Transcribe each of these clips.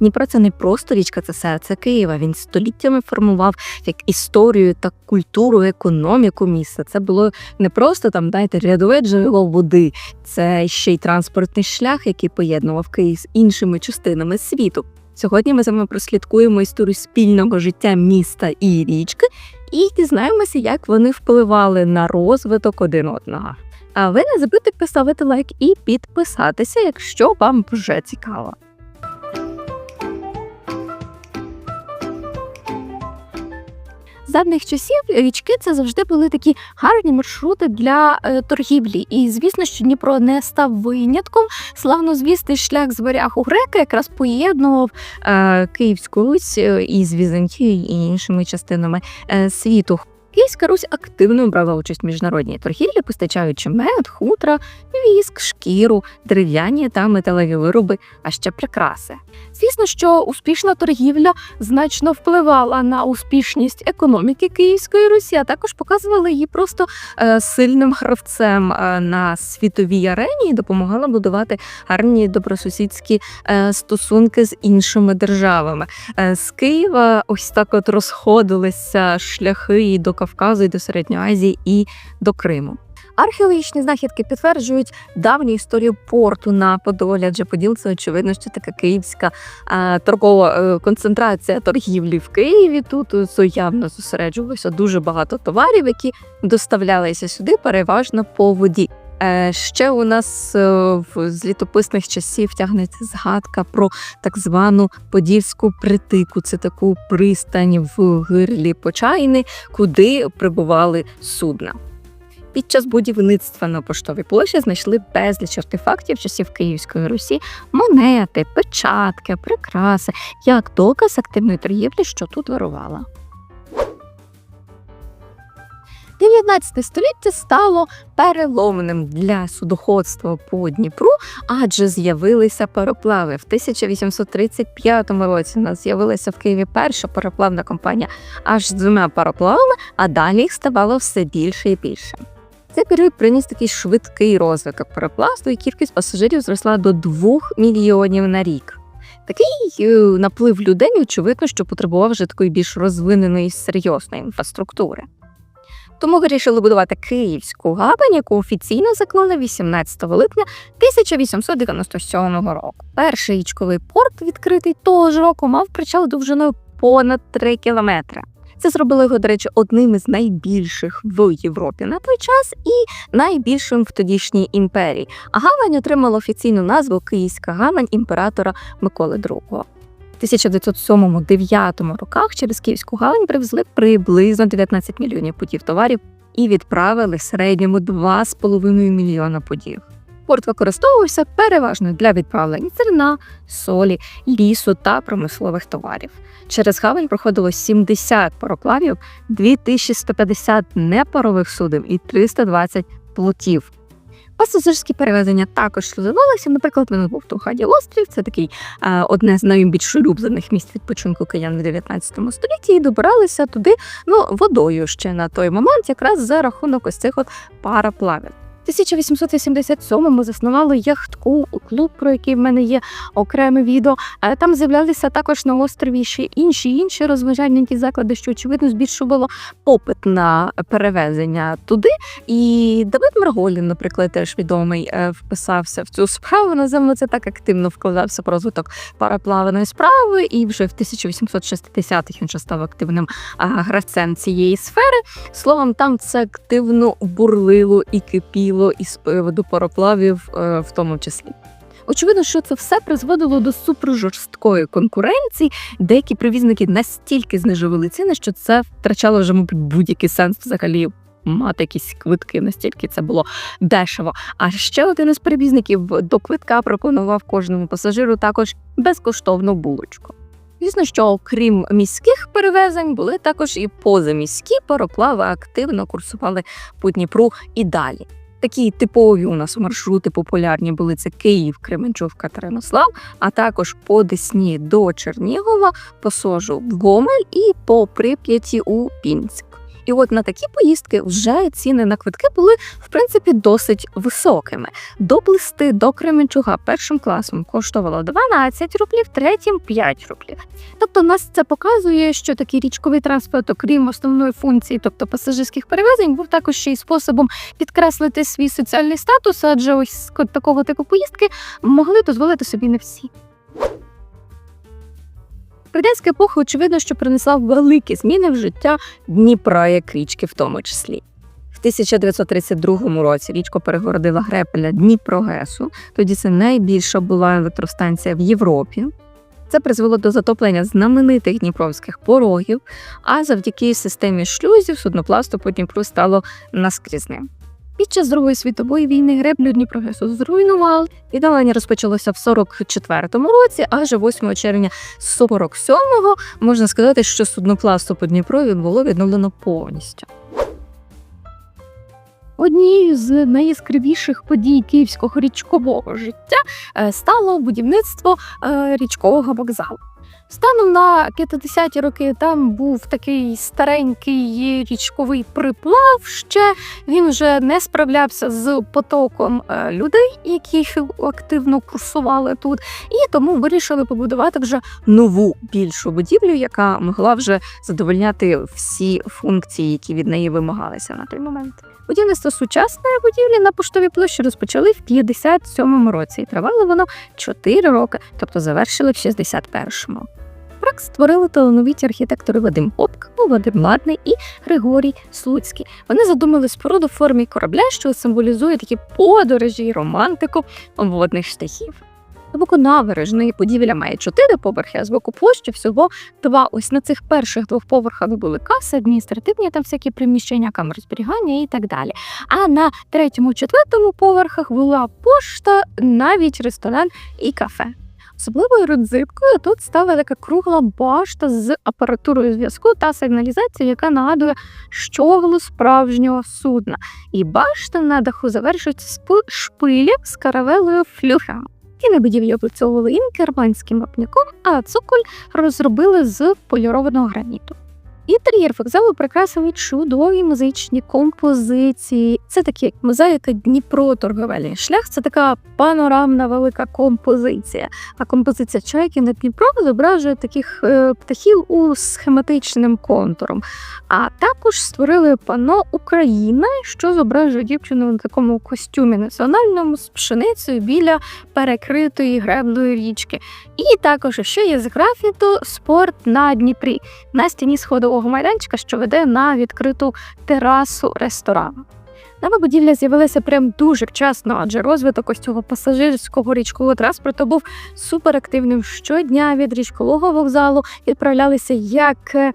Дніпро це не просто річка, це серце Києва. Він століттями формував як історію та культуру, економіку міста. Це було не просто там, знаєте, рядове джерело води, це ще й транспортний шлях, який поєднував Київ з іншими частинами світу. Сьогодні ми з вами прослідкуємо історію спільного життя міста і річки і дізнаємося, як вони впливали на розвиток один одного. А ви не забудьте поставити лайк і підписатися, якщо вам вже цікаво. Давних часів річки це завжди були такі гарні маршрути для е, торгівлі. І звісно, що Дніпро не став винятком. Славнозвісний шлях з варяг у грека якраз поєднував е, Київську Русь е, із Візантією і іншими частинами світу. Київська Русь активно брала участь в міжнародній торгівлі, постачаючи мед, хутра, віск, шкіру, дерев'яні та металеві вироби, а ще прикраси. Звісно, що успішна торгівля значно впливала на успішність економіки Київської Русі, а також показувала її просто е, сильним гравцем е, на світовій арені і допомагала будувати гарні добросусідські е, стосунки з іншими державами. З Києва ось так от розходилися шляхи і до Кавказу, і до Середньої Азії, і до Криму. Археологічні знахідки підтверджують давню історію порту на Подолі, адже Поділ це очевидно, що така київська е, торгова е, концентрація торгівлі в Києві. Тут явно зосереджувалося дуже багато товарів, які доставлялися сюди переважно по воді. Е, Ще у нас е, з літописних часів тягнеться згадка про так звану подільську притику. Це таку пристань в гирлі Почайни, куди прибували судна. Під час будівництва на поштовій площі знайшли безліч артефактів часів Київської Русі, монети, печатки, прикраси, як доказ активної торгівлі, що тут вирувала. 19 століття стало переломним для судоходства по Дніпру, адже з'явилися пароплави. В 1835 році у нас з'явилася в Києві перша пароплавна компанія аж з двома пароплавами, а далі їх ставало все більше і більше. Цей період приніс такий швидкий розвиток пароплавства, і кількість пасажирів зросла до 2 мільйонів на рік. Такий е, наплив людей, очевидно, що потребував вже такої більш розвиненої серйозної інфраструктури. Тому вирішили будувати Київську гавань, яку офіційно заклали 18 липня 1897 року. Перший річковий порт, відкритий того ж року, мав причал довжиною понад 3 кілометри. Це зробило його, до речі, одним із найбільших в Європі на той час і найбільшим в тодішній імперії. А гавань отримала офіційну назву Київська гавань імператора Миколи II. В 1907-9 роках через Київську гавань привезли приблизно 19 мільйонів путів товарів і відправили в середньому 2,5 мільйона путів. Порт використовувався переважно для відправлення зерна, солі, лісу та промислових товарів. Через гавань проходило 70 пароплавів, 2150 непарових суден і 320 плотів. Пасажирські перевезення також розвивалися. Наприклад, мене був Тухаді острів. Це такий е, одне з найбільш улюблених місць відпочинку киян в 19 столітті, і добиралися туди ну, водою ще на той момент, якраз за рахунок ось цих от параплавів. В 1887-му заснували яхтку клуб, про який в мене є окреме відео. Е, Там з'являлися також на острові ще інші інші розважальні заклади, що очевидно збільшувало попит на перевезення туди. І Давид Марголін, наприклад, теж відомий, е, вписався в цю справу. Називаємо це так активно вкладався в розвиток параплаваної справи. І вже в 1860-х він вже став активним гравцем цієї сфери. Словом, там це активно бурлило і кипіло із приводу пароплавів, е, в тому числі. Очевидно, що це все призводило до супержорсткої конкуренції. Деякі привізники настільки знижували ціни, що це втрачало вже мабуть, будь-який сенс взагалі. Мати якісь квитки, настільки це було дешево. А ще один із перевізників до квитка пропонував кожному пасажиру також безкоштовну булочку. Звісно, що окрім міських перевезень, були також і позаміські пароплави активно курсували по Дніпру і далі. Такі типові у нас маршрути популярні були це Київ, Кременчук, Катеринослав, а також по Десні до Чернігова, по Сожу в Гомель і по Прип'яті у Пінськ. І от на такі поїздки вже ціни на квитки були в принципі досить високими. Доплисти до Кременчуга першим класом коштувало 12 рублів, третім 5 рублів. Тобто нас це показує, що такий річковий транспорт, окрім основної функції, тобто пасажирських перевезень, був також ще й способом підкреслити свій соціальний статус, адже ось такого типу поїздки могли дозволити собі не всі. Радянська епоха, очевидно, що принесла великі зміни в життя Дніпра як річки, в тому числі. В 1932 році річку перегородила грепеля Дніпрогесу. Тоді це найбільша була електростанція в Європі. Це призвело до затоплення знаменитих дніпровських порогів, а завдяки системі шлюзів суднопласту по Дніпру стало наскрізним. Під час Другої світової війни греблю Дніпрогесу зруйнували. Відновлення розпочалося в 44-му році, аж 8 червня 47-го можна сказати, що суднопласту по Дніпрові було відновлено повністю. Однією з найяскравіших подій київського річкового життя е, стало будівництво е, річкового вокзалу. Станом на 50-ті роки там був такий старенький річковий приплав. Ще він вже не справлявся з потоком е, людей, які активно курсували тут, і тому вирішили побудувати вже нову більшу будівлю, яка могла вже задовольняти всі функції, які від неї вимагалися на той момент. Будівництво сучасної будівлі на поштовій площі розпочали в 57-му році, і тривало воно 4 роки, тобто завершили в 61-му. Проект створили талановиті архітектори Вадим Попко, Вадим Ладний і Григорій Слуцький. Вони задумали споруду в формі корабля, що символізує такі подорожі і романтику водних штахів. З боку набережної будівля має чотири поверхи, а з боку площі всього два. Ось на цих перших двох поверхах були каси, адміністративні там всякі приміщення, камери зберігання і так далі. А на третьому, четвертому поверхах була пошта, навіть ресторан і кафе. Особливою родзинкою тут стала така кругла башта з апаратурою зв'язку та сигналізацією, яка нагадує щоглу справжнього судна. І башта на даху завершується з шпилів з каравелою флюхами. Стіни будівлі опрацьовували інкерманським вапняком, а цоколь розробили з полірованого граніту. Інтер'єр вокзалу прикрасили чудові музичні композиції. Це такі як мозаїка Дніпро торговельний шлях. Це така панорамна велика композиція. А композиція чайки на Дніпро зображує таких е, птахів у схематичним контуром. А також створили пано Україна, що зображує дівчину на такому костюмі національному з пшеницею біля перекритої греблої річки. І також ще є з графіту спорт на Дніпрі на стіні сходу торгового майданчика, що веде на відкриту терасу ресторану. Нова будівля з'явилася прям дуже вчасно, адже розвиток ось цього пасажирського річкового транспорту був суперактивним. Щодня від річкового вокзалу відправлялися як е,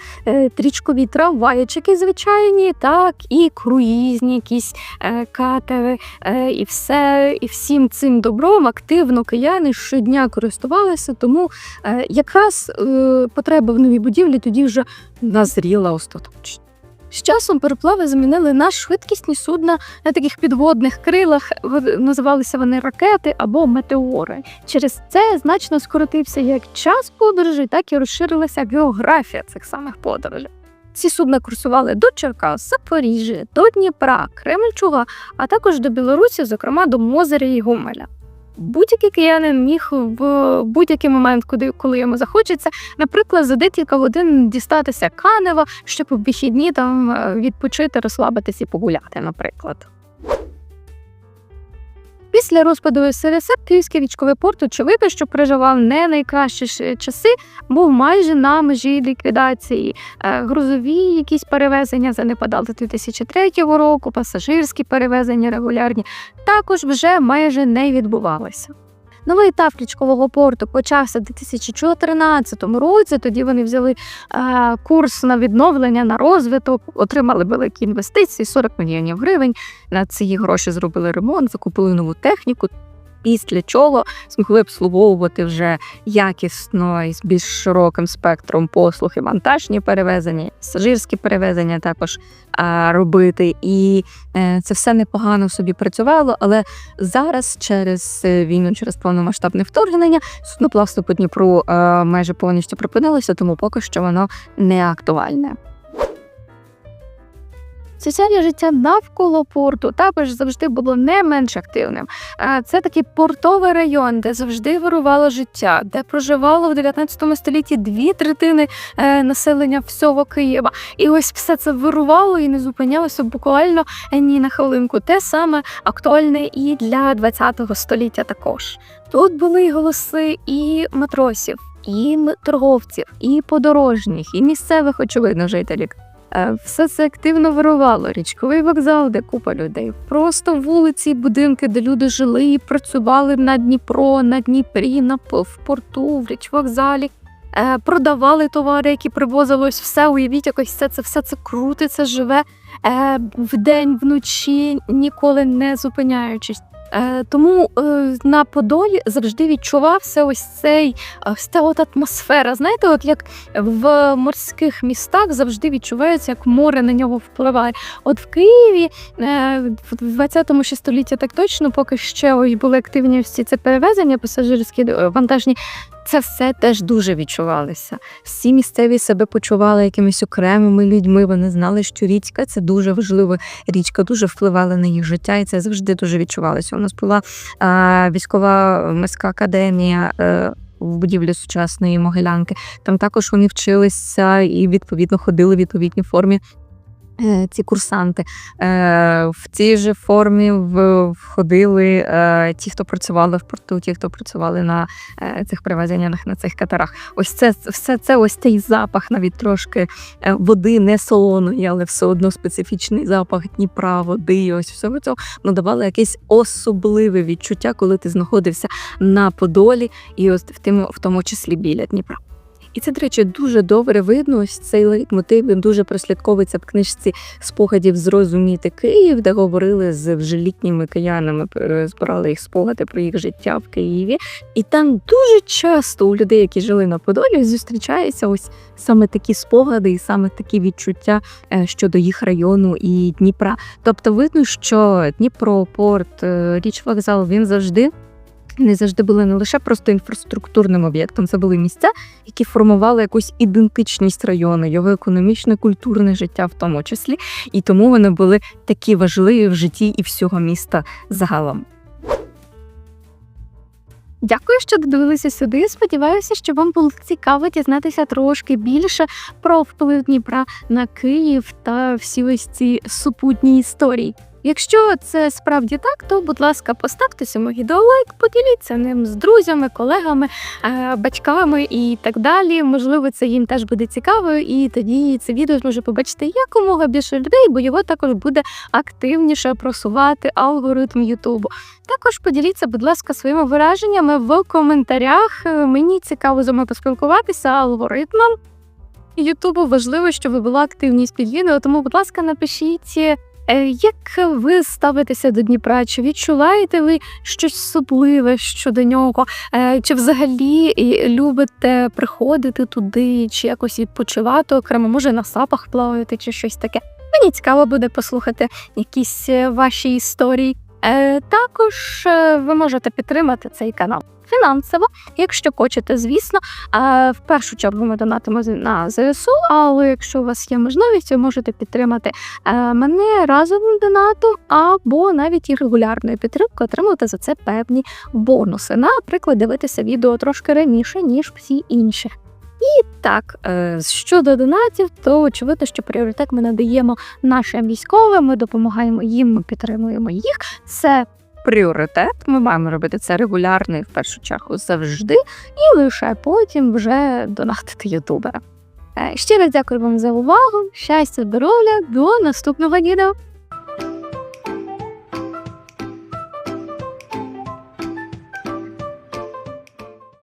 річкові трамвайчики звичайні, так і круїзні якісь е, катери. Е, і все, і всім цим добром активно кияни щодня користувалися. Тому е, якраз е, потреба в новій будівлі тоді вже назріла остаточно. З часом пароплави замінили на швидкісні судна на таких підводних крилах. Називалися вони ракети або метеори. Через це значно скоротився як час подорожей, так і розширилася географія цих самих подорожей. Ці судна курсували до Черкас, Запоріжжя, до Дніпра, Кремльчуга, а також до Білорусі, зокрема до Мозеря і Гомеля будь-який киянин міг в будь-який момент, куди коли йому захочеться, наприклад, за декілька годин дістатися Канева, щоб у вихідні там е, відпочити, розслабитись і погуляти, наприклад. Після розпаду СРСР Київський річковий порт, очевидно, що переживав не найкращі часи, був майже на межі ліквідації. Е, грузові якісь перевезення занепадали 2003 року, пасажирські перевезення регулярні також вже майже не відбувалися. Новий етап річкового порту почався в 2014 році. Тоді вони взяли е, курс на відновлення на розвиток, отримали великі інвестиції 40 мільйонів гривень. На ці гроші зробили ремонт, закупили нову техніку після чого змогли обслуговувати вже якісно і з більш широким спектром послуг і вантажні перевезення, пасажирські перевезення також робити. І е, це все непогано собі працювало. Але зараз, через війну, через повномасштабне вторгнення, судноплавство по Дніпру е, майже повністю припинилося, тому поки що воно не актуальне. Соціальне життя навколо порту також завжди було не менш активним. Це такий портовий район, де завжди вирувало життя, де проживало в 19 столітті дві третини е, населення всього Києва. І ось все це вирувало і не зупинялося буквально ні на хвилинку. Те саме актуальне і для 20 століття також. Тут були й голоси і матросів, і торговців, і подорожніх, і місцевих, очевидно, жителів. Е, Все це активно вирувало. Річковий вокзал, де купа людей. Просто вулиці, будинки, де люди жили і працювали на Дніпро, на Дніпрі, на в порту, в річвокзалі. Е, продавали товари, які привозилось, все. Уявіть, якось все це все це крутиться, живе е, вдень, вночі, ніколи не зупиняючись. Е, тому е, на Подолі завжди відчувався ось цей е, ось та от атмосфера. Знаєте, от як в морських містах завжди відчувається, як море на нього впливає. От в Києві в 20 ще столітті так точно, поки ще ось були активні всі це перевезення пасажирські вантажні. Це все теж дуже відчувалося. Всі місцеві себе почували якимись окремими людьми. Вони знали, що річка це дуже важливо. Річка дуже впливала на їх життя, і це завжди дуже відчувалося. У нас була е, військова морська академія. Е, в будівлі сучасної могилянки. Там також вони вчилися і відповідно ходили в відповідній формі. Е, Ці курсанти Е, в цій же формі входили е, ті, хто працювали в порту, ті, хто працювали на цих перевезеннях на цих катерах. Ось це все це ось цей запах, навіть трошки води не солоної, але все одно специфічний запах Дніпра, води. і Ось все це ну, давало якесь особливе відчуття, коли ти знаходився на Подолі, і ось в тим, в тому числі біля Дніпра. І це, до речі, дуже добре видно. Ось цей лейтмотив він дуже прослідковується в книжці спогадів зрозуміти Київ, де говорили з вже літніми киянами, е, збирали їх спогади про їх життя в Києві. І там дуже часто у людей, які жили на Подолі, зустрічаються ось саме такі спогади і саме такі відчуття е, щодо їх району і Дніпра. Тобто видно, що Дніпро, порт, е, річ вокзал він завжди. Не завжди були не лише просто інфраструктурним об'єктом, це були місця, які формували якусь ідентичність району, його економічне, культурне життя в тому числі, і тому вони були такі важливі в житті і всього міста загалом. Дякую, що додивилися сюди. Сподіваюся, що вам було цікаво дізнатися трошки більше про вплив Дніпра на Київ та всі ось ці супутні історії. Якщо це справді так, то будь ласка, поставте цьому відео лайк, поділіться ним з друзями, колегами, е, батьками і так далі. Можливо, це їм теж буде цікаво, і тоді це відео зможе побачити якомога більше людей, бо його також буде активніше просувати алгоритм Ютубу. Також поділіться, будь ласка, своїми враженнями в коментарях. Е, Мені цікаво з вами поспілкуватися алгоритмом. Ютубу важливо, щоб була активність під відео, тому, будь ласка, напишіть. Е, Як ви ставитеся до Дніпра? Чи відчуваєте ви щось особливе щодо нього? Е, Чи взагалі любите приходити туди, чи якось відпочивати окремо, може на сапах плаваєте, чи щось таке? Мені цікаво буде послухати якісь е, ваші історії. Також ви можете підтримати цей канал фінансово, якщо хочете, звісно. В першу чергу ми донатимо на ЗСУ, але якщо у вас є можливість, ви можете підтримати е, мене разовим донатом або навіть і регулярною підтримкою, отримувати за це певні бонуси. Наприклад, дивитися відео трошки раніше, ніж всі інші. І так, е, щодо донатів, то очевидно, що пріоритет ми надаємо нашим військовим, ми допомагаємо їм, ми підтримуємо їх. Це пріоритет. Ми маємо робити це регулярно і в першу чергу завжди, і лише потім вже донатити ютубера. Ще раз дякую вам за увагу. Щастя, здоров'я, до наступного відео.